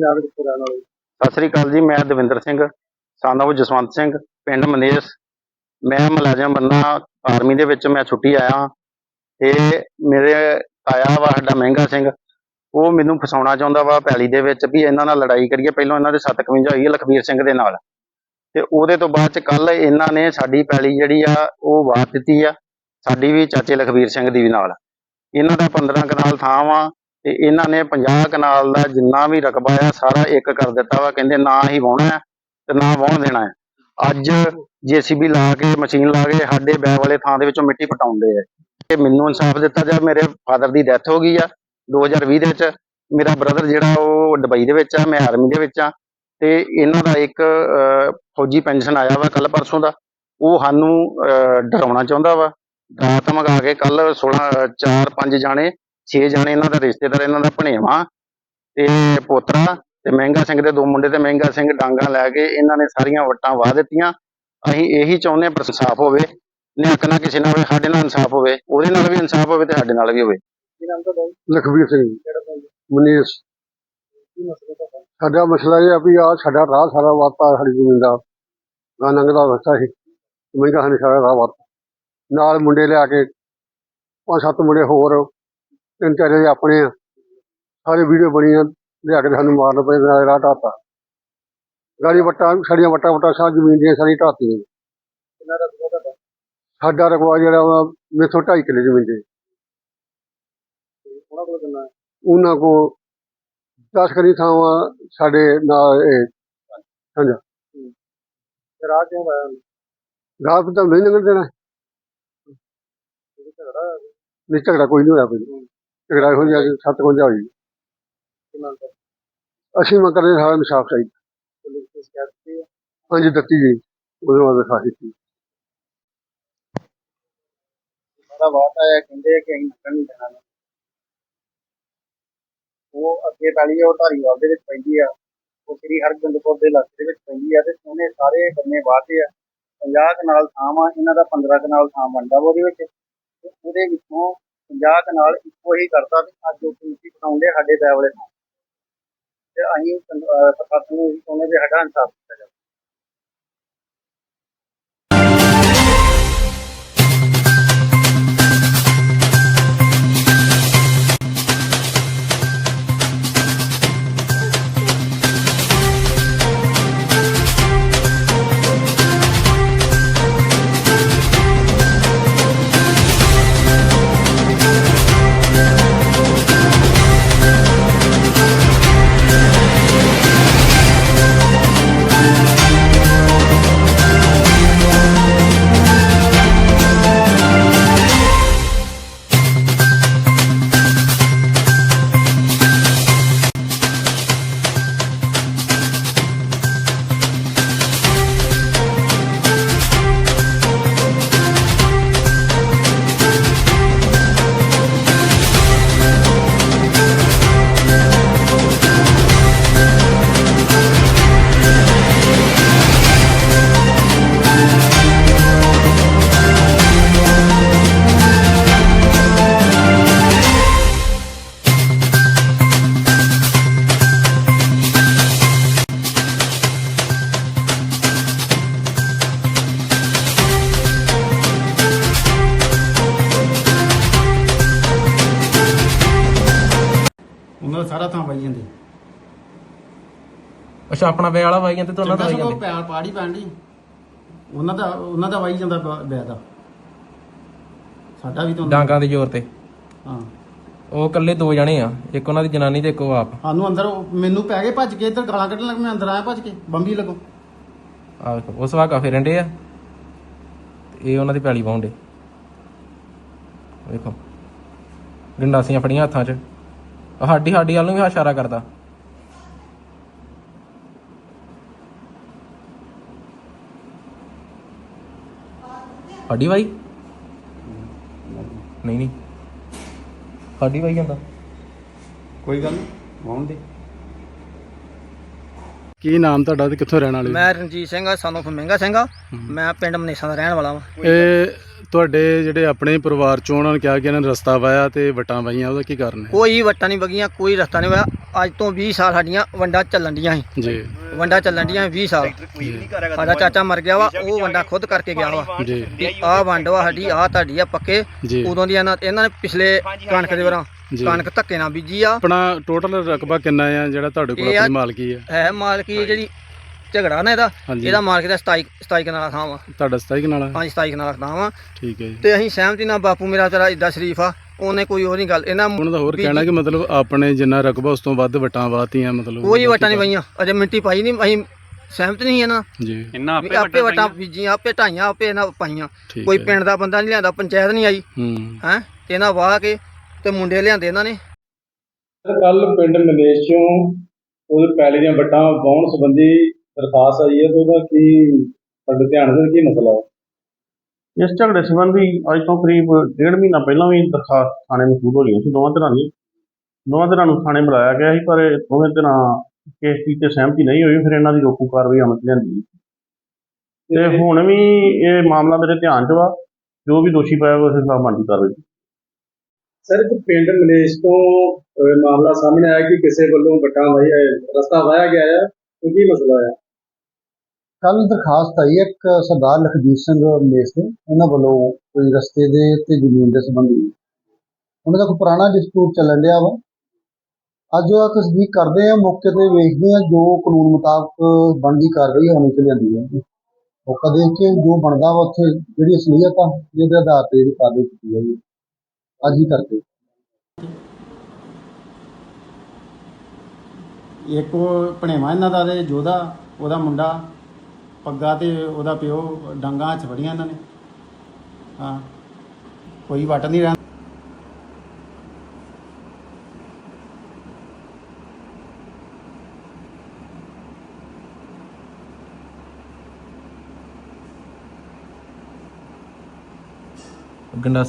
ਨਾਮ ਕਿੱਥੇ ਰਹਿਣ ਵਾਲੇ ਸਤਿ ਸ੍ਰੀ ਅਕਾਲ ਜੀ, ਮੈਂ ਦਵਿੰਦਰ ਸਿੰਘ, ਸਾਨਵ ਜਸਵੰਤ ਸਿੰਘ, ਪਿੰਡ ਮਨੇਸ ਮੈਂ ਮੁਲਾਜ਼ਮ ਬੰਨਾ, ਆਰਮੀ ਦੇ ਵਿੱਚ ਮੈਂ ਛੁੱਟੀ ਆਇਆ ਤੇ ਮੇਰੇ ਤਾਇਆ ਵਾ, ਸਾਡਾ ਮਹਿੰਗਾ ਸਿੰਘ, ਉਹ ਮੈਨੂੰ ਫਸਾਉਣਾ ਚਾਹੁੰਦਾ ਵਾ ਪੈਲੀ ਦੇ ਵਿੱਚ ਵੀ ਇਹਨਾਂ ਨਾਲ ਲੜਾਈ ਕਰੀਏ। ਪਹਿਲਾਂ ਇਹਨਾਂ ਦੇ 751 ਹੋਈ ਹੈ ਲਖਬੀਰ ਸਿੰਘ ਦੇ ਨਾਲ। ਤੇ ਉਹਦੇ ਤੋਂ ਬਾਅਦ ਚ ਕੱਲ ਇਹਨਾਂ ਨੇ ਸਾਡੀ ਪੈਲੀ ਜਿਹੜੀ ਆ, ਉਹ ਵਾਰ ਦਿੱਤੀ ਆ, ਸਾਡੀ ਵੀ ਚਾਚੇ ਲਖਬੀਰ ਸਿੰਘ ਦੀ ਵੀ ਨਾਲ। ਇਹਨਾਂ ਦਾ 15 ਕਨਾਲ ਥਾਂ ਵਾ ਤੇ ਇਹਨਾਂ ਨੇ 50 ਕਨਾਲ ਦਾ ਜਿੰਨਾ ਵੀ ਰਕਬਾ ਆ, ਸਾਰਾ ਇੱਕ ਕਰ ਦਿੱਤਾ ਵਾ, ਕਹਿੰਦੇ ਨਾ ਹੀ ਵਾਹੁਣਾ ਤੇ ਨਾ ਵਾਹੁਣ ਦੇਣਾ ਹੈ। ਅੱਜ ਜੀਸੀਬੀ ਲਾ ਕੇ, ਮਸ਼ੀਨ ਲਾ ਕੇ ਸਾਡੇ ਬੈ ਵਾਲੇ ਥਾਂ ਦੇ ਵਿੱਚੋਂ ਮਿੱਟੀ ਪਟਾਉਂਦੇ ਆ। ਤੇ ਮੈਨੂੰ ਇਨਸਾਫ ਦਿੱਤਾ ਜਾ, ਮੇਰੇ ਫਾਦਰ ਦੀ ਡੈਥ ਹੋ ਗਈ ਆ 2020 ਦੇ ਵਿੱਚ। ਮੇਰਾ ਬ੍ਰਦਰ ਜਿਹੜਾ ਉਹ ਦੁਬਈ ਦੇ ਵਿੱਚ ਆ, ਮੈਂ ਆਰਮੀ ਦੇ ਵਿੱਚ ਆ। ਤੇ ਇਹਨਾਂ ਦਾ ਇੱਕ ਫੌਜੀ ਪੈਨਸ਼ਨ ਆਇਆ ਵਾ ਕੱਲ ਪਰਸੋਂ ਦਾ। ਉਹ ਸਾਨੂੰ ਡਰਾਉਣਾ ਚਾਹੁੰਦਾ ਵਾ। ਰਾਤ ਮੰਗਾ ਕੇ ਕੱਲ 16 4 5 ਜਾਣੇ 6 ਜਾਣੇ ਇਹਨਾਂ ਦਾ ਰਿਸ਼ਤੇਦਾਰ ਇਹਨਾਂ ਦਾ ਭਣੇਵਾ ਤੇ ਪੋਤਰਾ ਤੇ ਮਹਿੰਗਾ ਸਿੰਘ ਦੇ ਦੋ ਮੁੰਡੇ ਤੇ ਮਹਿੰਗਾ ਸਿੰਘ ਡਾਂਗਾ ਲੈ ਕੇ ਇਹਨਾਂ ਨੇ ਸਾਰੀਆਂ ਵੱਟਾਂ ਵਾਹ ਦਿੱਤੀਆਂ। ਅਸੀਂ ਇਹੀ ਚਾਹੁੰਦੇ ਹਾਂ ਪਰ ਇਨਸਾਫ ਹੋਵੇ ਨਿਹੱਕ ਨਾ ਕਿਸੇ ਨਾਲ ਹੋਵੇ ਸਾਡੇ ਨਾਲ ਇਨਸਾਫ ਹੋਵੇ ਉਹਦੇ ਨਾਲ ਵੀ ਇਨਸਾਫ ਹੋਵੇ ਤੇ ਸਾਡੇ ਨਾਲ ਵੀ ਹੋਵੇ। ਸਿੰਘ ਮਨੀਸ਼। ਸਾਡਾ ਮਸਲਾ ਇਹ ਆ ਵੀ ਆ ਸਾਡਾ ਰਾਹ ਸਾਰਾ ਵਾਤਾ ਸਾਡੀ ਜ਼ਮੀਨ ਦਾ। ਗਾ ਲੰਘਦਾ ਰਸਤਾ ਸੀ ਮਹਿੰਗਾ ਸਾਨੂੰ ਸਾਰਾ ਰਾਹ ਵਾਤਾ। ਨਾਲ ਮੁੰਡੇ ਲਿਆ ਕੇ ਪੰਜ ਸੱਤ ਮੁੰਡੇ ਹੋਰ ਤਿੰਨ ਚਾਰ ਜਿਹੜੇ ਆਪਣੇ ਆ। ਸਾਰੇ ਵੀਡੀਓ ਬਣੀਆਂ ਲਿਆ ਕੇ ਸਾਨੂੰ ਮਾਰਨ ਪਏ ਨਾਲ ਰਾਹ ਢਾਤਾ ਗਾੜੀ ਵੱਟਾਂ ਸਾਡੀਆਂ ਵੱਟਾਂ ਵੱਟਾਂ ਸਾਰੀ ਜ਼ਮੀਨ ਦੀਆਂ ਸਾਰੀ ਤੁਹਾਡਾ? ਸਾਡਾ ਰਕਬਾ ਜਿਹੜਾ ਵਾ ਮੇਥੋਂ ਢਾਈ ਕਿੱਲੇ ਜ਼ਮੀਨ ਦੇ ਉਹਨਾਂ ਕੋ 10 ਕਰੀ ਥਾਵਾਂ ਸਾਡੇ ਨਾਲ ਇਹ ਤੇ ਰਾਹ ਕਿਉਂ ਆਇਆ ਰਾਹ ਤਾਂ ਨਹੀਂ ਲੰਘਣ ਦੇਣਾ? ਨਹੀਂ ਝਗੜਾ ਕੋਈ ਨਹੀਂ ਹੋਇਆ ਕੋਈ। ਝਗੜਾ ਹੋ ਜਾ ਸੱਤ ਵਜੇ ਹੋਈ ਅਸੀਂ ਮੈਂ ਕਰਦੇ ਸਾਰਾ ਇਨਸਾਫ ਚਾਹੀਦਾ। ਹਾਂਜੀ, ਦਿੱਤੀ ਜੀ ਉਹਦੇ ਬਾਅਦ ਸਾਡੀ ਸੀ ਸਾਰਾ ਬਾਤ ਆਇਆ, ਕਹਿੰਦੇ ਕਿ ਅਸੀਂ ਨੱਕਣ ਨਹੀਂ ਦੇਣਾ ਉਹ ਅੱਗੇ ਪੈਲੀ ਉਹ ਧਾਰੀਵਾਲ ਦੇ ਵਿੱਚ ਪੈਂਦੀ ਆ। ਉਹ ਸ੍ਰੀ ਹਰਗੋਬਿੰਦਪੁਰ ਦੇ ਇਲਾਕੇ ਦੇ ਵਿੱਚ ਪੈਂਦੀ ਆ ਤੇ ਉਹਨੇ ਸਾਰੇ ਬੰਨੇ ਵਾਹਤੇ ਆ। 50 ਕਨਾਲ ਥਾਂ ਵਾ, ਇਹਨਾਂ ਦਾ 15 ਕਨਾਲ ਥਾਂ ਬਣਦਾ ਵਾ ਉਹਦੇ ਵਿੱਚ। ਤੇ ਉਹਦੇ ਵਿੱਚੋਂ 50 ਨਾਲ ਇੱਕੋ ਹੀ ਕਰਦਾ ਤੇ ਅੱਜ ਉਹ ਮਿੱਟੀ ਪਟਾਉਂਦੇ ਸਾਡੇ ਬੈ ਵਾਲੇ ਥਾਂ ਤੇ ਅਸੀਂ ਅਹ, ਪ੍ਰਸ਼ਾਸਨ ਨੂੰ ਇਹੀ ਚਾਹੁੰਦੇ ਵੀ ਸਾਡਾ ਇਨਸਾਫ ਕੀਤਾ ਜਾਵੇ। ਉਹਨਾਂ ਦਾ ਸਾਰਾ ਥਾਂ ਪਾਈ ਜਾਂਦੇ। ਅੱਛਾ ਆਪਣਾ ਵੇ ਵਾਲਾ ਵਾਈ ਜਾਂਦੇ ਤੇ ਉਹਨਾਂ ਦਾ ਵਾਈ ਜਾਂਦੇ। ਪਿਆਰ ਪਾੜੀ ਪੈਣ ਉਹਨਾਂ ਦਾ ਉਹਨਾਂ ਦਾ ਵਾਈ ਜਾਂਦਾ ਬ- ਦਾ। ਸਾਡਾ ਵੀ ਤਾਂ ਉਹਨਾਂ- ਡਾਂਗਾਂ ਦੇ ਜ਼ੋਰ ਤੇ। ਹਾਂ। ਉਹ ਇਕੱਲੇ ਦੋ ਜਣੇ ਆ ਇੱਕ ਉਹਨਾਂ ਦੀ ਜਨਾਨੀ ਤੇ ਇੱਕ ਉਹ ਆਪ। ਸਾਨੂੰ ਅੰਦਰ ਉਹ- ਮੈਨੂੰ ਪੈ ਗਏ ਭੱਜ ਕੇ ਇੱਧਰ ਗਾਲਾਂ ਕੱਢਣ ਲੱਗ ਮੈਂ ਅੰਦਰ ਆਇਆ ਭੱਜ ਕੇ ਬੰਬੀ ਲੱਗੋ। ਆ ਵੇਖੋ ਉਸ ਵਾਕਾ ਫੇਰਨ ਡੇ ਆ। ਤੇ ਇਹ ਉਹਨਾਂ ਦੀ ਪੈਲੀ ਪਾਉਂਦੇ ਵੇਖੋ। ਗੰਡਾਸੀਆਂ ਫੜੀਆਂ ਹੱਥਾਂ 'ਚ। ਸਾਡੀ ਸਾਡੀ ਵੱਲ ਨੂੰ ਵੀ ਇਸ਼ਾਰਾ ਕਰਦਾ। ਸਾਡੀ ਵਾਈ ਨਹੀਂ ਨਹੀਂ। ਸਾਡੀ ਵਾਈ ਜਾਂਦਾ। ਕੋਈ ਗੱਲ ਨਹੀਂ ਵਾਉਣ ਦੇ। ਕੀ ਨਾਮ ਤੁਹਾਡਾ ਤੇ ਕਿੱਥੋਂ ਰਹਿਣ ਵਾਲੇ ਮੈਂ ਰਣਜੀਤ ਸਿੰਘ ਆ ਸਾਨੂੰ ਮਹਿੰਗਾ ਸਿੰਘ ਆ। ਮੈਂ ਪਿੰਡ ਮਨੇਸ਼ਾ ਦਾ ਰਹਿਣ ਵਾਲਾ ਵਾਂ। ਇਹ ਤੁਹਾਡੇ ਜਿਹੜੇ ਆਪਣੇ ਪਰਿਵਾਰ ਚੋਂ ਉਹਨਾਂ ਨੇ ਕਿਹਾ ਕਿ ਇਹਨਾਂ ਨੇ ਰਸਤਾ ਵਾਇਆ ਤੇ ਵਟਾਂ ਵਾਈਆਂ ਉਹਦਾ ਕੀ ਕਾਰਨ ਹੈ? ਕੋਈ ਵੱਟਾਂ ਨਹੀਂ ਵਗੀਆਂ ਕੋਈ ਰਸਤਾ ਨਹੀਂ ਹੋਇਆ ਅੱਜ ਤੋਂ 20 ਸਾਲ ਸਾਡੀਆਂ ਵੰਡਾਂ ਚੱਲਣ ਡੀਆਂ ਸੀ। ਜੀ। ਵੰਡਾਂ ਚੱਲਣ ਡੀਆਂ 20 ਸਾਲ। ਸਾਡਾ ਚਾਚਾ ਮਰ ਗਿਆ ਵਾ ਉਹ ਵੰਡਾ ਖੁਦ ਕਰਕੇ ਗਿਆ ਵਾ। ਜੀ। ਆਹ ਵੰਡ ਵਾ ਸਾਡੀ ਆਹ ਤੁਹਾਡੀ ਆ ਪੱਕੇ। ਜੀ। ਉਦੋਂ ਦੀ ਇਹਨਾਂ ਇਹਨਾਂ ਨੇ ਪਿਛਲੇ ਕਣਕ ਦੇ ਵਾਰਾਂ ਜੀ। ਕਣਕ ਧੱਕੇ ਨਾਲ ਬੀਜੀ ਆ। ਆਪਣਾ ਟੋਟਲ ਰਕਬਾ ਕਿੰਨਾ ਆ ਜਿਹੜਾ ਤੁਹਾਡੇ ਕੋਲ ਇਹ ਆ- ਆਪਣੀ ਮਾਲਕੀ ਹੈ ਹੈ ਮਾਲਕੀ ਜਿਹੜੀ ਝਗੜਾ ਨਾ ਇਹਦਾ। ਹਾਂਜੀ। ਇਹਦਾ ਮਾਲਕ ਦਾ 27 27 ਕਨਾਲਾ ਥਾਂ ਵਾ। ਤੁਹਾਡਾ 27 ਕਨਾਲਾ ਹੈ? ਪੰਜ 27 ਕਨਾਲਾ ਥਾਂ ਵਾ। ਠੀਕ ਹੈ ਜੀ। ਤੇ ਅਸੀਂ ਸਹਿਮਤੀ ਨਾਲ ਬਾਪੂ ਮੇਰਾ ਤੇਰਾ ਇੱਡਾ ਸ਼ਰੀਫ ਆ ਉਹਨੇ ਕੋਈ ਹੋਰ ਨਹੀਂ ਗੱਲ। ਇਹਨਾਂ ਉਹਨਾਂ ਦਾ ਹੋਰ ਵੀ ਕਹਿਣਾ ਕਿ ਮਤਲਬ ਆਪਣੇ ਜਿੰਨਾ ਰਕਬਾ ਉਸ ਤੋਂ ਵੱਧ ਵਟਾਂ ਵਾਤੀਆਂ ਮਤਲਬ ਕੋਈ ਵਟਾਂ ਨਹੀਂ ਪਈਆਂ। ਅਜੇ ਮਿੰਟੀ ਪਾਈ ਨਹੀਂ ਅਸੀਂ ਸਹਿਮਤ ਨਹੀਂ ਇਹਨਾਂ ਜੀ। ਵੀ ਆਪੇ ਵਟਾਂ ਬੀਜੀਆਂ ਆਪੇ ਢਾਈਆਂ ਆਪੇ ਇਹਨਾਂ ਪਾਈਆਂ। ਠੀਕ ਕੋਈ ਹੈ। ਪਿੰਡ ਦਾ ਬੰਦਾ ਨਹੀਂ ਲਿਆਂਦਾ ਪੰਚਾਇਤ ਨਹੀਂ ਆਈ। ਹੂੰ। ਹੈ? ਇਹਨਾਂ ਵਾਹ ਕੇ ਤੇ ਮੁੰਡੇ ਲਿਆਂਦੇ ਇਹਨਾਂ ਨੇ। ਕੱਲ ਪਿੰਡ ਮਲੇਸ਼ੀਓਂ ਉਹਦੇ ਪੈਲੀ ਦੀਆਂ ਵੱਟਾਂ ਵਾਹੁਣ ਸੰਬੰਧੀ ਦਰਖਾਸਤ ਆਈ ਹੈ ਤੇ ਉਹਦਾ ਕੀ ਸਾਡੇ ਧਿਆਨ ਦੇ ਕੀ ਮਸਲਾ ਹੈ ਇਸ ਝਗੜੇ ਸੰਬੰਧੀ ਅੱਜ ਤੋਂ ਕਰੀਬ ਡੇਢ ਮਹੀਨਾ ਪਹਿਲਾਂ ਵੀ ਦਰਖਾਸਤ ਥਾਣੇ ਮਸੂਲ ਹੋਈਆਂ ਸੀ ਦੋਵਾਂ ਧਿਰਾਂ ਦੀ। ਦੋਵਾਂ ਧਿਰਾਂ ਨੂੰ ਥਾਣੇ ਬੁਲਾਇਆ ਗਿਆ ਸੀ ਪਰ ਦੋਵੇਂ ਧਿਰਾਂ ਕੇਸ ਦੀ ਤੇ ਸਹਿਮਤੀ ਨਹੀਂ ਹੋਈ ਫਿਰ ਇਹਨਾਂ ਦੀ ਰੋਕੂ ਕਾਰਵਾਈ ਅਮਲ 'ਚ ਲਿਆਂਦੀ ਤੇ ਹੁਣ ਵੀ ਇਹ ਮਾਮਲਾ ਮੇਰੇ ਧਿਆਨ 'ਚ ਵਾ ਜੋ ਵੀ ਦੋਸ਼ੀ ਪਾਇਆ ਉਸ ਹਿਸਾਬ ਬਣਦੀ ਕਾਰਵਾਈ। ਸਰ ਇੱਕ ਪਿੰਡ ਮਲੇਸ਼ ਤੋਂ ਮਾਮਲਾ ਸਾਹਮਣੇ ਆਇਆ ਕਿ ਕਿਸੇ ਵੱਲੋਂ ਵੱਟਾਂ ਵਾਹੀ ਰਸਤਾ ਵਾਇਆ ਗਿਆ ਹੈ ਕੀ ਮਸਲਾ ਹੈ ਕੱਲ ਦਰਖਾਸਤ ਆਈ ਹੈ ਇੱਕ ਸਰਦਾਰ ਲਖਜੀਤ ਸਿੰਘ ਮੇਸ ਦੇ, ਉਹਨਾਂ ਵੱਲੋਂ ਕੋਈ ਰਸਤੇ ਦੇ ਤੇ ਜ਼ਮੀਨ ਦੇ ਸੰਬੰਧੀ ਉਹਨਾਂ ਦਾ ਕੋਈ ਪੁਰਾਣਾ ਡਿਸਪਿਊਟ ਚੱਲਣ ਡਿਆ ਵਾ। ਅੱਜ ਉਹ ਤਸਦੀਕ ਕਰਦੇ ਆ, ਮੌਕੇ ਤੇ ਵੇਖਦੇ ਆ ਜੋ ਕਾਨੂੰਨ ਮੁਤਾਬਕ ਬਣਦੀ ਕਾਰਵਾਈ ਹੋਣੀ ਚ ਹੈ ਮੌਕਾ ਦੇਖ ਕੇ ਜੋ ਬਣਦਾ ਵਾ ਉੱਥੇ ਜਿਹੜੀ ਅਸਲੀਅਤ ਆ ਜਿਹਦੇ ਆਧਾਰ ਤੇ ਜਿਹੜੀ ਕਾਰਵਾਈ ਕੀਤੀ ਜਾਊਗੀ। ਅੱਜ ਹੀ ਕਰਦੇ ਇੱਕ ਉਹ ਭਣੇਵਾ ਇਹਨਾਂ ਦਾ ਤੇ ਜੋਧਾ, ਉਹਦਾ ਮੁੰਡਾ। ਪੱਗਾ ਤੇ ਉਹਦਾ ਪਿਓ ਡਾਂਗਾਂ ਚ ਫੜੀਆਂ ਇਹਨਾਂ ਨੇ। ਹਾਂ। ਕੋਈ ਵਟ ਨਹੀਂ ਰਹਿੰਦਾ। ਗੰਡਾਸੀ